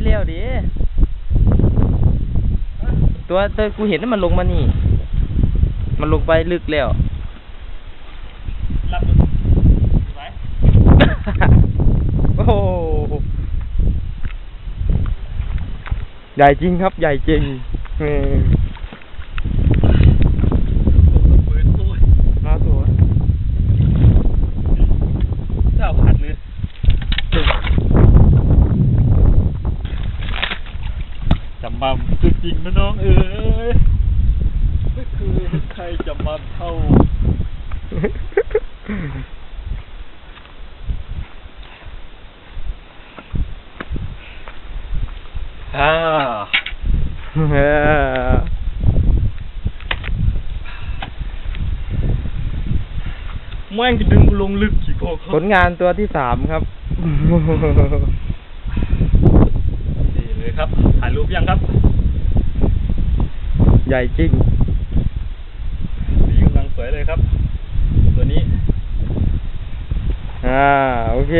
ที่แล้วดิตัวตัวกูเห็นมันลงมานี่ มันลงไปลึกแล้วโอ้โหใหญ่จริงครับ ใหญ่จริง จำมั่มคือจริงนะน้องเอ๋ยไม่เคยเห็นใครจำมั่มเท่า อ่าเออแม่งจะดึงกูลงลึกขี้โคกผลงานตัวที่สามครับดีเลยครับ ถ่ายรูปยังครับ ใหญ่จริงสีกำลังสวยเลยครับ ตัวนี้ อ่า โอเค